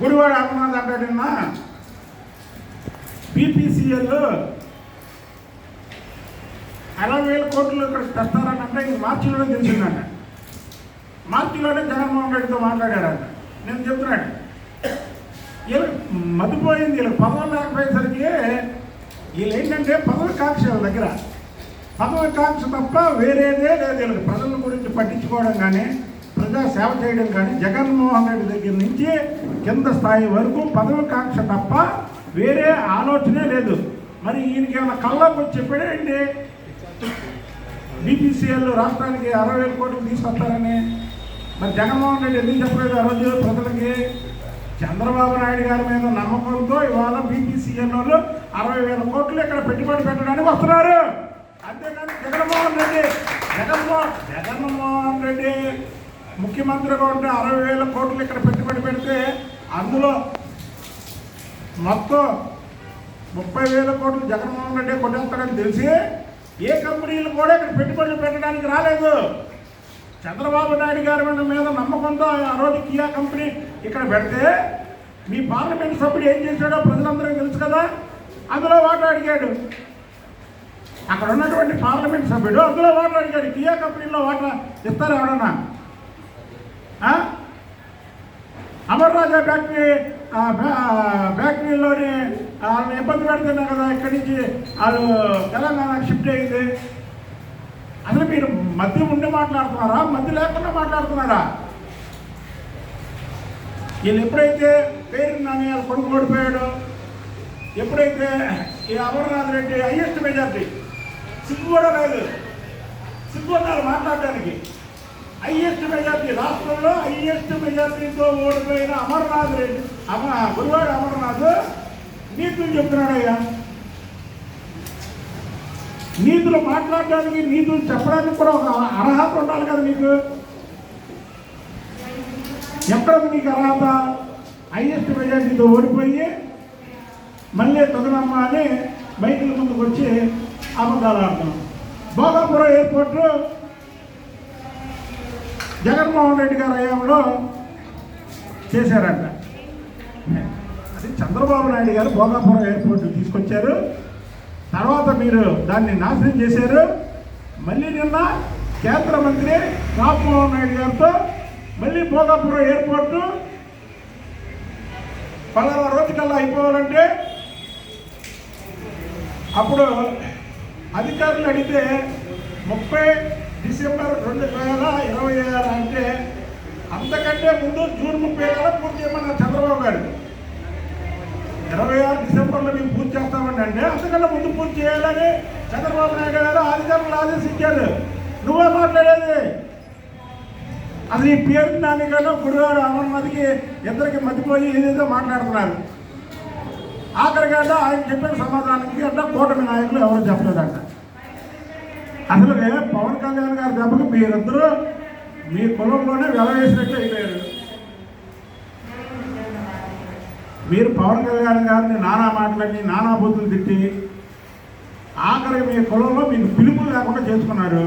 గుడివాడ అమర్నాథ్ అంటాడు నిన్న. బీపీసీఎల్ అరవై వేల కోట్లు ఇక్కడ తెస్తారని అంటే ఇంక మార్చిలోనే తెలిసిందంట. మార్చిలోనే జగన్మోహన్ రెడ్డితో మాట్లాడారంట నేను చెప్తున్నాడు వీళ్ళకి మతిపోయింది వీళ్ళకి పదవులు లేకపోయేసరికి వీళ్ళు ఏంటంటే పదవి కాంక్ష దగ్గర. పదవి కాంక్ష తప్ప వేరేదే లేదు. వీళ్ళకి ప్రజల గురించి పట్టించుకోవడం కానీ ప్రజా సేవ చేయడం కానీ జగన్మోహన్ రెడ్డి దగ్గర నుంచి కింద స్థాయి వరకు పదవి కాంక్ష తప్ప వేరే ఆలోచనే లేదు. మరి ఈయనకి ఏమైనా కళ్ళకు వచ్చి చెప్పాడేంటి బీపీసీఎల్ రాష్ట్రానికి అరవై వేల కోట్లు తీసుకొస్తారని. మరి జగన్మోహన్ రెడ్డి ఎందుకు చెప్పలేదు ఆ రోజు ప్రజలకి? చంద్రబాబు నాయుడు గారి మీద నమ్మకంతో ఇవాళ బీపీసీఎల్ వాళ్ళు అరవై వేల కోట్లు ఇక్కడ పెట్టుబడి పెట్టడానికి వస్తున్నారు. అంతేకాని జగన్మోహన్ రెడ్డి జగన్మోహన్ జగన్మోహన్ రెడ్డి ముఖ్యమంత్రిగా ఉంటే అరవై వేల కోట్లు ఇక్కడ పెట్టుబడి పెడితే అందులో మొత్తం ముప్పై వేల కోట్లు జగన్మోహన్ రెడ్డి కొట్టేస్తాడని తెలిసి ఏ కంపెనీలు కూడా ఇక్కడ పెట్టుబడులు పెట్టడానికి రాలేదు. చంద్రబాబు నాయుడు గారి మీద మీద నమ్మకంతో ఆ రోజు కియా కంపెనీ ఇక్కడ పెడితే మీ పార్లమెంట్ సభ్యుడు ఏం చేశాడో ప్రజలందరికీ తెలుసు కదా? అందులో వాటా అడిగాడు. అక్కడ ఉన్నటువంటి పార్లమెంట్ సభ్యుడు అందులో వాటా అడిగాడు. కియా కంపెనీలో వాటా ఇస్తారు ఎవడన్నా అమర్ రాజా ఫ్యాక్టరీ ఫ్యాక్టరీలోని వాళ్ళని ఇబ్బంది పెడుతున్నారు కదా ఇక్కడి నుంచి వాళ్ళు తెలంగాణకు షిఫ్ట్ అయింది అసలు మీరు మధ్య ఉండి మాట్లాడుతున్నారా? మధ్య లేకుండా మాట్లాడుతున్నారా? వీళ్ళు ఎప్పుడైతే పేరు నాని వాళ్ళ కొడుకు ఓడిపోయాడో ఎప్పుడైతే ఈ అమర్నాథ్ రెడ్డి హైయెస్ట్ మెజార్టీ సిగ్గు కూడా లేదు. సిగ్గు ఉన్నారు మాట్లాడడానికి హైయెస్ట్ మెజార్టీ రాష్ట్రంలో హైయెస్ట్ మెజార్టీతో ఓడిపోయిన అమర్నాథ్ రెడ్డి. అమ గురువాడు అమర్నాథ్ నీతులు చెప్తున్నాడయ్యా. నీతులు మాట్లాడడానికి నీతులు చెప్పడానికి కూడా ఒక అర్హత ఉండాలి కదా నీకు. ఎక్కడ నీకు అర్హత? హైయెస్ట్ మెజార్టీతో ఓడిపోయి మళ్ళీ తదనమ్మ అని మైకుల ముందుకు వచ్చి అబద్ధాలు ఆడుతున్నాం భోగాపురం ఎయిర్పోర్టు జగన్మోహన్ రెడ్డి గారి హయాంలో చేశారంట. అది చంద్రబాబు నాయుడు గారు భోగాపురం ఎయిర్పోర్ట్ తీసుకొచ్చారు. తర్వాత మీరు దాన్ని నాశనం చేశారు. మళ్ళీ నిన్న కేంద్ర మంత్రి రామ్మోహన్ నాయుడు గారితో మళ్ళీ భోగాపురం ఎయిర్పోర్టు పలానా రోజుకల్లా అయిపోవాలంటే అప్పుడు అధికారులు అడిగితే ముప్పై డిసెంబర్ రెండు వేల ఇరవై ఆరు అంటే అంతకంటే ముందు జూన్ ముప్పై వేల పూర్తి చేయమన్నారు చంద్రబాబు గారు. ఇరవై ఆరు డిసెంబర్లో మేము పూర్తి చేస్తామండి అంటే అంతకంటే ముందు పూర్తి చేయాలని చంద్రబాబు నాయుడు గారు అధికారులు ఆదేశించారు. నువ్వే మాట్లాడేది. అసలు ఈ పేరు నాన్నగారు గురువారు అమర్నాథ్కి ఇద్దరికి మతిపోయి ఏదేదో మాట్లాడుతున్నారు. ఆఖరిగా ఆయన చెప్పిన సమాధానానికి అంటే కూటమి నాయకులు ఎవరు చెప్పలేదంట. అసలు పవన్ కళ్యాణ్ గారి దెబ్బకి మీరిద్దరూ మీ కులంలోనే వెల వేసినట్టు అయిపోయారు. మీరు పవన్ కళ్యాణ్ గారిని నానా మాటలన్నీ నానా బూతులు తిట్టి ఆఖరికి మీ కులంలో మీకు పిలుపులు లేకుండా చేసుకున్నారు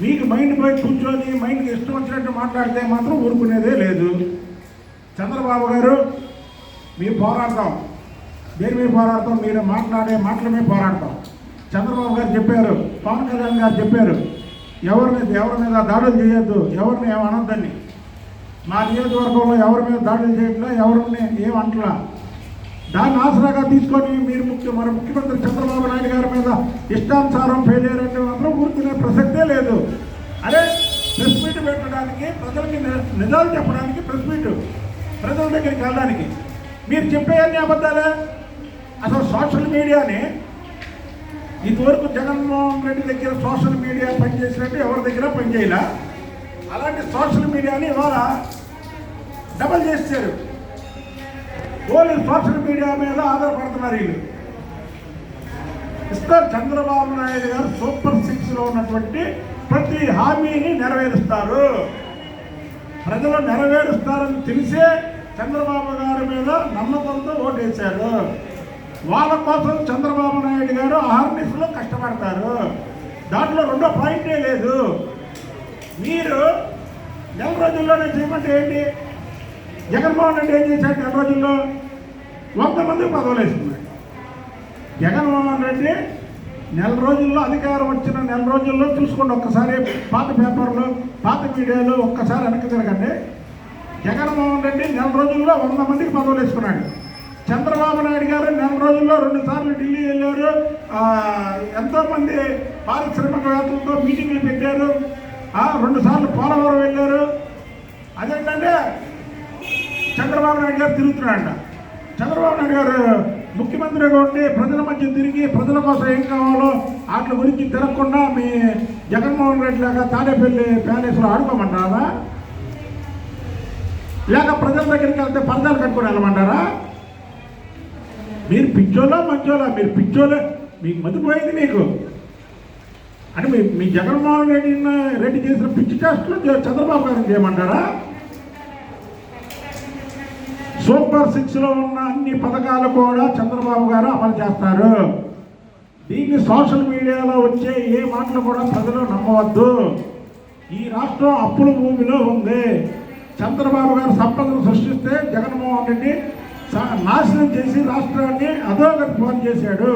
మీకు మైండ్ పోయి కూర్చొని మైండ్కి ఇష్టం వచ్చినట్టు మాట్లాడితే మాత్రం ఊరుకునేదే లేదు. చంద్రబాబు గారు మీ పోరాటం దేని మీద పోరాడతాం? మీరు మాట్లాడే మాటల మీద పోరాడతాం. చంద్రబాబు గారు చెప్పారు పవన్ కళ్యాణ్ గారు చెప్పారు ఎవరిని ఎవరి మీద దాడులు చేయొద్దు ఎవరిని ఏమనొద్దని మా నియోజకవర్గంలో ఎవరి మీద దాడులు చేయట్లా ఎవరిని ఏమంటలా దాన్ని ఆసరాగా తీసుకొని మీరు ముఖ్య మన ముఖ్యమంత్రి చంద్రబాబు నాయుడు గారి మీద ఇష్టానుసారం ఫెయిలియర్ అంటే మాత్రం కూర్చునే ప్రసక్తే లేదు. అదే ప్రెస్ మీట్ పెట్టడానికి ప్రజలకి నిజాలు చెప్పడానికి ప్రెస్ మీట్ ప్రజల దగ్గరికి వెళ్ళడానికి. మీరు చెప్పేయన్ని అబద్ధాలే? అసలు సోషల్ మీడియాని ఇదివరకు జగన్మోహన్ రెడ్డి దగ్గర సోషల్ మీడియా పనిచేసినట్టు ఎవరి దగ్గర పనిచేయలే? అలాంటి సోషల్ మీడియాని ఇవాళ డబల్ చేశారు ఓన్లీ సోషల్ మీడియా మీద ఆధారపడుతున్నారు వీళ్ళు. ఇస్తారు చంద్రబాబు నాయుడు గారు సూపర్ సిక్స్లో ఉన్నటువంటి ప్రతి హామీని నెరవేరుస్తారు. ప్రజలు నెరవేరుస్తారని తెలిసే చంద్రబాబు గారి మీద నమ్మకంతో ఓటేశారు. వాళ్ళ కోసం చంద్రబాబు నాయుడు గారు అహర్నిశలో కష్టపడతారు. దాంట్లో రెండో పాయింటే లేదు. మీరు నెల రోజుల్లోనే చేయమంటే ఏంటి? జగన్మోహన్ రెడ్డి ఏం చేశాడు నెల రోజుల్లో? వంద మందికి పదవులు వేసుకున్నాడు. జగన్మోహన్ రెడ్డి నెల రోజుల్లో అధికారం వచ్చిన నెల రోజుల్లో చూసుకోండి. ఒక్కసారి పాత పేపర్లు పాత మీడియాలో ఒక్కసారి వెనక్కి తిరగండి. జగన్మోహన్ రెడ్డి నెల రోజుల్లో వంద మందికి పదవులు వేసుకున్నాడు. చంద్రబాబు నాయుడు గారు నెల రోజుల్లో రెండు సార్లు ఢిల్లీ వెళ్ళారు. ఎంతోమంది పారిశ్రామికవేత్తలతో మీటింగ్లు పెట్టారు. రెండుసార్లు పోలవరం వెళ్ళారు. అదేంటంటే చంద్రబాబు నాయుడు గారు తిరుగుతున్నాడు చంద్రబాబు నాయుడు గారు ముఖ్యమంత్రిగా ఉండి ప్రజల మధ్య తిరిగి ప్రజల కోసం ఏం కావాలో వాటి గురించి తిరగకుండా మీ జగన్మోహన్ రెడ్డి లాగా తాడేపల్లి ప్యాలెస్లో ఆడుకోమంటారా? లేక ప్రజల దగ్గరికి వెళ్తే పరదాలు కట్టుకొని వెళ్ళమంటారా? మీరు పిచ్చోలా మంచోలా మీరు పిచ్చోలే మీకు మతిపోయింది మీకు. అంటే మీ మీ జగన్మోహన్ రెడ్డి రెడ్డి చేసిన పిచ్చి టెస్టులు చంద్రబాబు గారిని చేయమంటారా? సూపర్ సిక్స్లో ఉన్న అన్ని పథకాలు కూడా చంద్రబాబు గారు అమలు చేస్తారు. దీన్ని సోషల్ మీడియాలో వచ్చే ఏ మాటలు కూడా ప్రజలు నమ్మవద్దు. ఈ రాష్ట్రం అప్పుల భూమిలో ఉంది. చంద్రబాబు గారు సంపదను సృష్టిస్తే జగన్మోహన్ రెడ్డి నాశనం చేసి రాష్ట్రాన్ని అధోగతి ఫోన్ చేశాడు.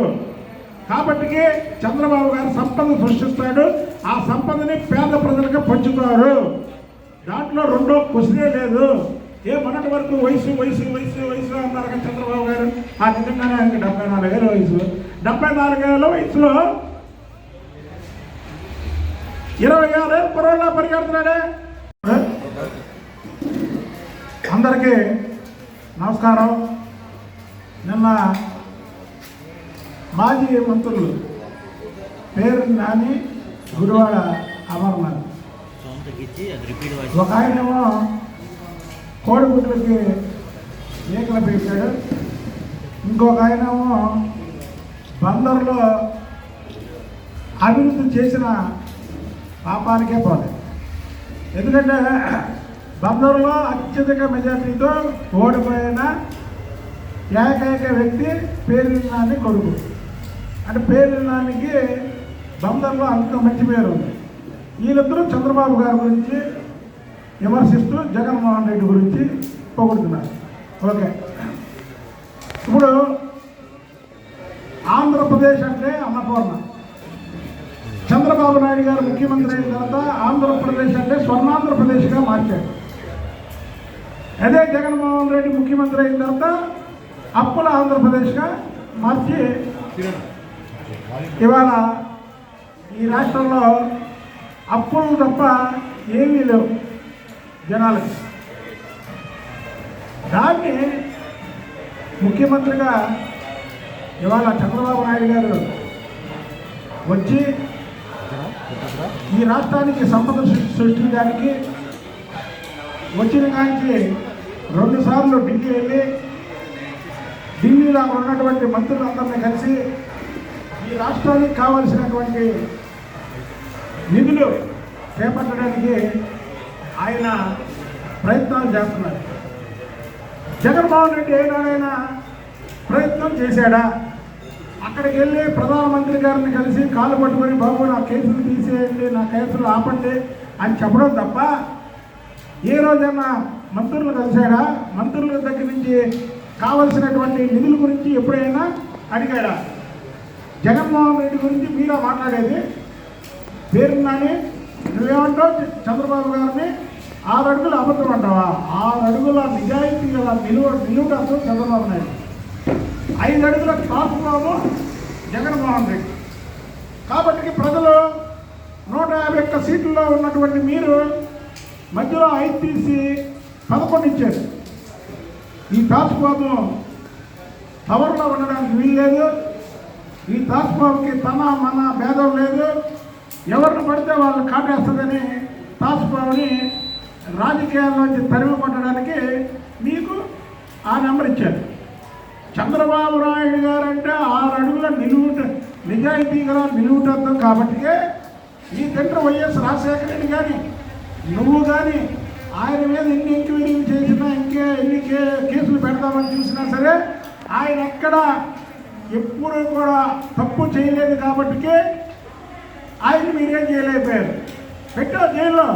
కాబట్టి చంద్రబాబు గారు సంపద సృష్టిస్తాడు. ఆ సంపదని పేద ప్రజలకు పంచుతారు దాంట్లో రెండో కుసిరే లేదు. ఏ మొన్నటి వరకు వయసు వయసు వయసు వయసు అన్నారు కదా చంద్రబాబు గారు. ఆ నిజంగానే ఆయనకి డెబ్బై నాలుగేళ్ళ వయసు. డెబ్బై నాలుగేళ్ళ వయసులో ఇరవై ఆరేళ్ళు పొరవలా పరిగెడుతున్నాడే. అందరికీ నమస్కారం. నిన్న మాజీ మంత్రులు పేరు నాని గురువాడ అమర్నాథ్. ఒక ఆయనేమో కోడిగుడ్లకి ఈకలు పెట్టాడు ఇంకొక ఆయనేమో బందర్లో అభివృద్ధి చేసిన పాపానికే పోలేదు. ఎందుకంటే బందరులో అత్యధిక మెజార్టీతో ఓడిపోయిన ఏకైక వ్యక్తి పేరునాని కొడుకు. అంటే పేరునానికి బందర్లో అంత మంచి పేరు ఉంది. వీళ్ళిద్దరూ చంద్రబాబు గారి గురించి విమర్శిస్తూ జగన్మోహన్ రెడ్డి గురించి పొగుడుతున్నారు. ఓకే. ఇప్పుడు ఆంధ్రప్రదేశ్ అంటే అన్నపూర్ణ. చంద్రబాబు నాయుడు గారు ముఖ్యమంత్రి అయిన తర్వాత ఆంధ్రప్రదేశ్ అంటే స్వర్ణాంధ్రప్రదేశ్గా మార్చాడు అదే జగన్మోహన్ రెడ్డి ముఖ్యమంత్రి అయిన తర్వాత అప్పుల ఆంధ్రప్రదేశ్గా మార్చి ఇవాళ ఈ రాష్ట్రంలో అప్పులు తప్ప ఏమీ లేవు జనాలకి. దాన్ని ముఖ్యమంత్రిగా ఇవాళ చంద్రబాబు నాయుడు గారు వచ్చి ఈ రాష్ట్రానికి సంపద సృష్టించడానికి వచ్చిన కాంచి రెండు సార్లు ఢిల్లీ వెళ్ళి ఢిల్లీలో ఉన్నటువంటి మంత్రులందరినీ కలిసి ఈ రాష్ట్రానికి కావలసినటువంటి నిధులు చేపట్టడానికి ఆయన ప్రయత్నాలు చేస్తున్నారు. జగన్మోహన్ రెడ్డి ఏనాడైనా ప్రయత్నం చేశాడా? అక్కడికి వెళ్ళి ప్రధానమంత్రి గారిని కలిసి కాలు పట్టుకొని బాబు నా కేసులు తీసేయండి నా కేసులు ఆపండి అని చెప్పడం తప్ప ఏ రోజైనా మంత్రులు కలిశాడా మంత్రుల దగ్గర నుంచి కావలసినటువంటి నిధుల గురించి ఎప్పుడైనా అడిగాడా జగన్మోహన్ రెడ్డి గురించి మీరా మాట్లాడేది? పేరున్నాని నువ్వేమంటావు? చంద్రబాబు గారిని ఆరు అడుగులు అబద్ధం అంటావా? ఆరు అడుగుల నిజాయితీ గల నిలువ నిలువుడు చంద్రబాబు నాయుడు. ఐదు అడుగుల తాపుబాబు జగన్మోహన్ రెడ్డి. కాబట్టి ప్రజలు నూట యాభై ఒక్క సీట్లలో ఉన్నటువంటి మీరు మధ్యలో ఐదు తీసి పదకొండు ఇచ్చారు ఈ తాసుబాబు టవర్లో ఉండడానికి వీలు లేదు. ఈ తాసుబాబుకి తన మన భేదం లేదు. ఎవరిని పడితే వాళ్ళు కాటేస్తుందని తాసుబాబుని రాజకీయాల్లోంచి తరిమి కొట్టడానికి మీకు ఆ నెంబర్ ఇచ్చారు. చంద్రబాబు నాయుడు గారు అంటే ఆరు అడుగుల నిలువుట నిజాయితీ గల కాబట్టి ఈ తండ్రి వైఎస్ రాజశేఖర రెడ్డి కానీ నువ్వు కానీ ఆయన మీద ఎన్ని ఎంక్వైరీలు చేసినా ఇంకే ఎన్ని కేసులు పెడదామని చూసినా సరే ఆయన ఎక్కడ ఎప్పుడూ కూడా తప్పు చేయలేదు కాబట్టి ఆయన మీరేం చేయలేకపోయారు. పెట్టావు జైల్లో?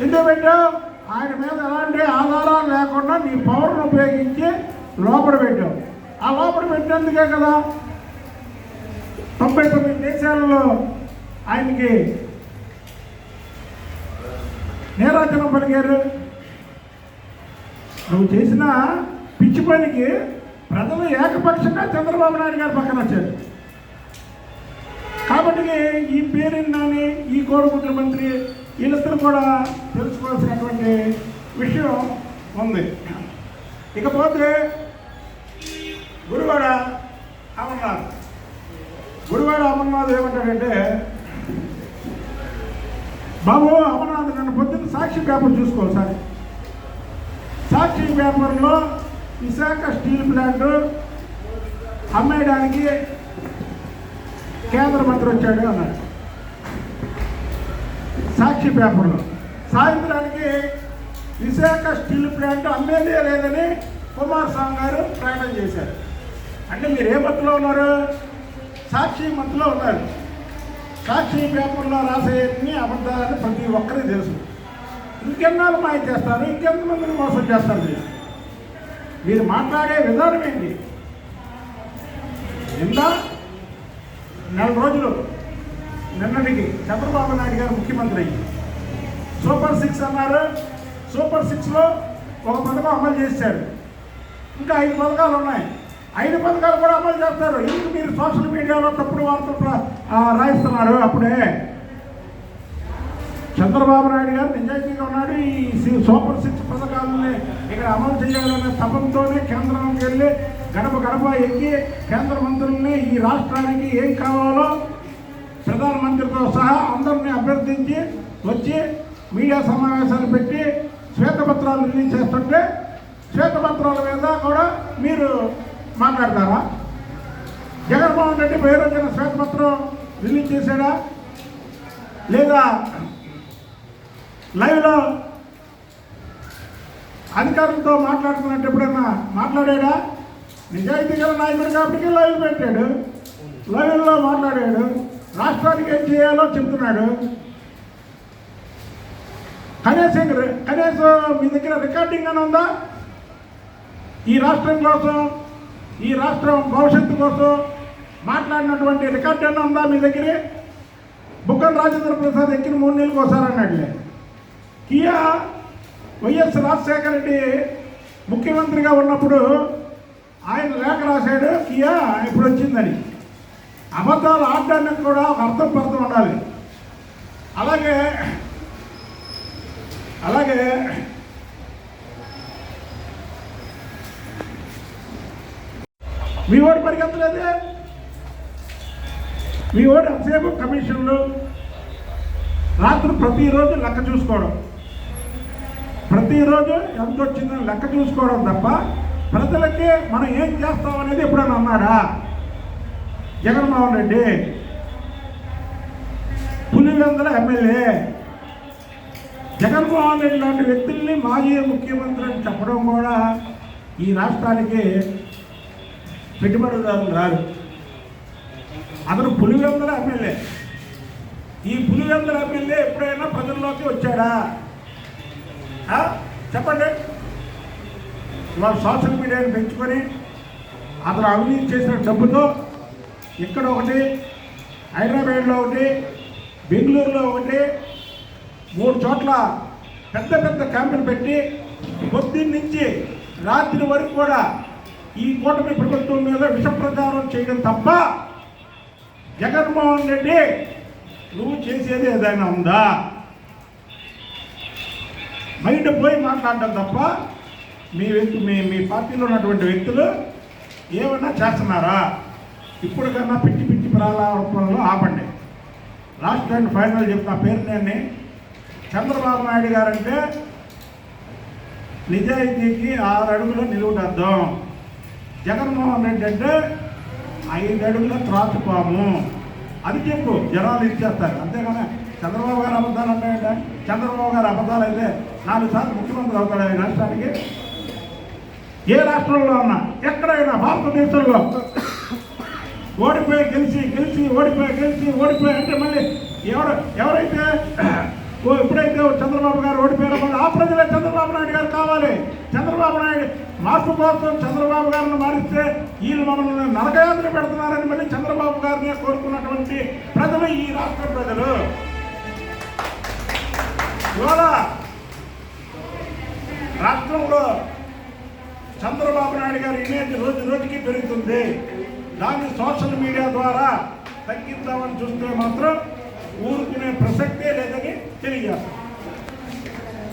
ఎందుకు పెట్టావు? ఆయన మీద ఎలాంటి ఆధారాలు లేకుండా నీ పవర్ను ఉపయోగించి లోపల పెట్టావు. ఆ లోపల పెట్టేందుకే కదా తొంభై తొమ్మిది దేశాలలో ఆయనకి నేరాచనం పలికారు. నువ్వు చేసిన పిచ్చి పనికి ప్రజలు ఏకపక్షంగా చంద్రబాబు నాయుడు గారు పక్కన వచ్చారు. కాబట్టి ఈ పేరుని ఈ కోరు ముఖ్యమంత్రి వీళ్ళిద్దరు కూడా తెలుసుకోవాల్సినటువంటి విషయం ఉంది. ఇకపోతే గురువాడ అమర్నాథ్. గురువాడ అమర్నాథ్ ఏమంటాడంటే బాబు అమర్నాథ్ సాక్షి పేపర్ చూసుకోవాలి సార్. సాక్షి పేపర్లో విశాఖ స్టీల్ ప్లాంట్ అమ్మేయడానికి కేంద్ర మంత్రి వచ్చాడు అన్నాడు సాక్షి పేపర్లో సాయంత్రానికి విశాఖ స్టీల్ ప్లాంట్ అమ్మేదే లేదని కుమారస్వామి గారు ప్రకటన చేశారు. అంటే మీరు ఏ మత్తులో ఉన్నారు? సాక్షి మత్తులో ఉన్నారు. సాక్షి పేపర్లో రాసేయన్ని అబద్ధాలని ప్రతి ఒక్కరికి తెలుసు. ఇంకెన్నాళ్ళు మాయం చేస్తారు? ఇంకెంతమందిని మోసం చేస్తారు మీరు? మీరు మాట్లాడే విధానం ఏంటి? నిన్న నెల రోజులు. నిన్నటికి చంద్రబాబు నాయుడు గారు ముఖ్యమంత్రి అయ్యి సూపర్ సిక్స్ అన్నారు. సూపర్ సిక్స్లో ఒక పథకం అమలు చేశారు. ఇంకా ఐదు పథకాలు ఉన్నాయి. ఐదు పథకాలు కూడా అమలు చేస్తారు. ఎందుకు మీరు సోషల్ మీడియాలో తప్పుడు వార్తలు రాయిస్తున్నారు అప్పుడే? చంద్రబాబు నాయుడు గారు నిజాయితీగా ఉన్నాడు. ఈ సూపర్ సిక్స్ పథకాలని ఇక్కడ అమలు చేయాలనే తపంతోనే కేంద్రానికి వెళ్ళి గడప గడప ఎక్కి కేంద్ర మంత్రుల్ని ఈ రాష్ట్రానికి ఏం కావాలో ప్రధానమంత్రితో సహా అందరినీ అభ్యర్థించి వచ్చి మీడియా సమావేశాలు పెట్టి శ్వేతపత్రాలు రిలీజ్ చేస్తుంటే శ్వేతపత్రాల మీద కూడా మీరు మాట్లాడతారా? జగన్మోహన్ రెడ్డి పేరు వచ్చిన శ్వేతపత్రం రిలీజ్ చేశాడా? లేదా లైవ్లో అధికారులతో మాట్లాడుతున్నట్టు ఎప్పుడన్నా మాట్లాడాడా? నిజాయితీ గల నాయకుడు కాబట్టి లైవ్ పెట్టాడు. లైవ్లో మాట్లాడాడు. రాష్ట్రానికి ఏం చేయాలో చెప్తున్నాడు. కనీసం కనీసం మీ దగ్గర రికార్డింగ్ అని ఉందా? ఈ రాష్ట్రం కోసం ఈ రాష్ట్రం భవిష్యత్తు కోసం మాట్లాడినటువంటి రికార్డు అని ఉందా మీ దగ్గర? బుక్కన రాజేంద్ర ప్రసాద్ ఎక్కిన మూడు నెలలకు ఒకసారి అన్నట్లే కియా వైఎస్ రాజశేఖర రెడ్డి ముఖ్యమంత్రిగా ఉన్నప్పుడు ఆయన లేఖ రాశాడు కియా ఇప్పుడు వచ్చిందని. అబద్ధాలు ఆడడానికి కూడా ఒక అర్థం పర్థం ఉండాలి. అలాగే అలాగే మీ ఓటు పరిగెత్తలేదే మీ ఓటు ఎంతసేపు కమిషన్లు? రాత్రి ప్రతిరోజు లెక్క చూసుకోవడం. ప్రతిరోజు ఎంత వచ్చిందని లెక్క చూసుకోవడం తప్ప ప్రజలకి మనం ఏం చేస్తాం అనేది ఎప్పుడైనా అన్నాడా? జగన్మోహన్ రెడ్డి. పులివెందల ఎమ్మెల్యే. జగన్మోహన్ రెడ్డి లాంటి వ్యక్తుల్ని మాజీ ముఖ్యమంత్రి అని చెప్పడం కూడా ఈ రాష్ట్రానికి పెట్టుబడిదారులు రారు. అతను పులివెందల ఎమ్మెల్యే. ఈ పులివెందల ఎమ్మెల్యే ఎప్పుడైనా ప్రజల్లోకి వచ్చాడా? చెప్పండి. ఇవాళ సోషల్ మీడియాని పెంచుకొని అతను అవినీతి చేసిన డబ్బుతో ఇక్కడ ఒకటి హైదరాబాద్లో ఒకటి బెంగళూరులో ఒకటి మూడు చోట్ల పెద్ద పెద్ద క్యాంపులు పెట్టి పొద్దున్న నుంచి రాత్రి వరకు కూడా ఈ కూటమి ప్రభుత్వం మీద విష ప్రచారం చేయడం తప్ప జగన్మోహన్ రెడ్డి నువ్వు చేసేది ఏదైనా ఉందా? బయట పోయి మాట్లాడడం తప్ప మీ వ్యక్తి మీ మీ పార్టీలో ఉన్నటువంటి వ్యక్తులు ఏమన్నా చేస్తున్నారా? ఇప్పుడు కన్నా పిచ్చి పిచ్చి ప్రారంభంలో ఆపండి. లాస్ట్ అండ్ ఫైనల్ చెప్తా పేరు నేను చంద్రబాబు నాయుడు గారంటే నిజాయితీకి ఆరు అడుగులు నిలువుటద్దాం జగన్మోహన్ రెడ్డి అంటే ఐదు అడుగుల త్రాచుపాము. అది చెప్పు జనాలు ఇచ్చేస్తారు అంతేగానే చంద్రబాబు గారు అబద్ధాలు ఉంటాయంటే చంద్రబాబు గారు అబద్ధాలు అయితే నాలుగు సార్లు ముఖ్యమంత్రి అవుతాడు ఈ రాష్ట్రానికి ఏ రాష్ట్రంలో ఉన్నా ఎక్కడైనా భారతదేశంలో ఓడిపోయి గెలిచి గెలిచి ఓడిపోయి గెలిచి ఓడిపోయి అంటే మళ్ళీ ఎవరు ఎవరైతే ఓ ఎప్పుడైతే చంద్రబాబు గారు ఓడిపోయారో ఆ ప్రజలే చంద్రబాబు నాయుడు గారు కావాలి. చంద్రబాబు నాయుడు మార్పు కోసం చంద్రబాబు గారిని మారిస్తే వీళ్ళు మమ్మల్ని నరకయాత్ర పెడుతున్నారని మళ్ళీ చంద్రబాబు గారిని కోరుకున్నటువంటి ప్రజలు ఈ రాష్ట్ర ప్రజలు. ఇవాళ రాష్ట్రంలో చంద్రబాబు నాయుడు గారి ఇమేజ్ రోజు రోజుకి పెరుగుతుంది. దాన్ని సోషల్ మీడియా ద్వారా తగ్గిద్దామని చూస్తే మాత్రం ఊరుకునే ప్రసక్తే లేదని తెలియజేస్తాం.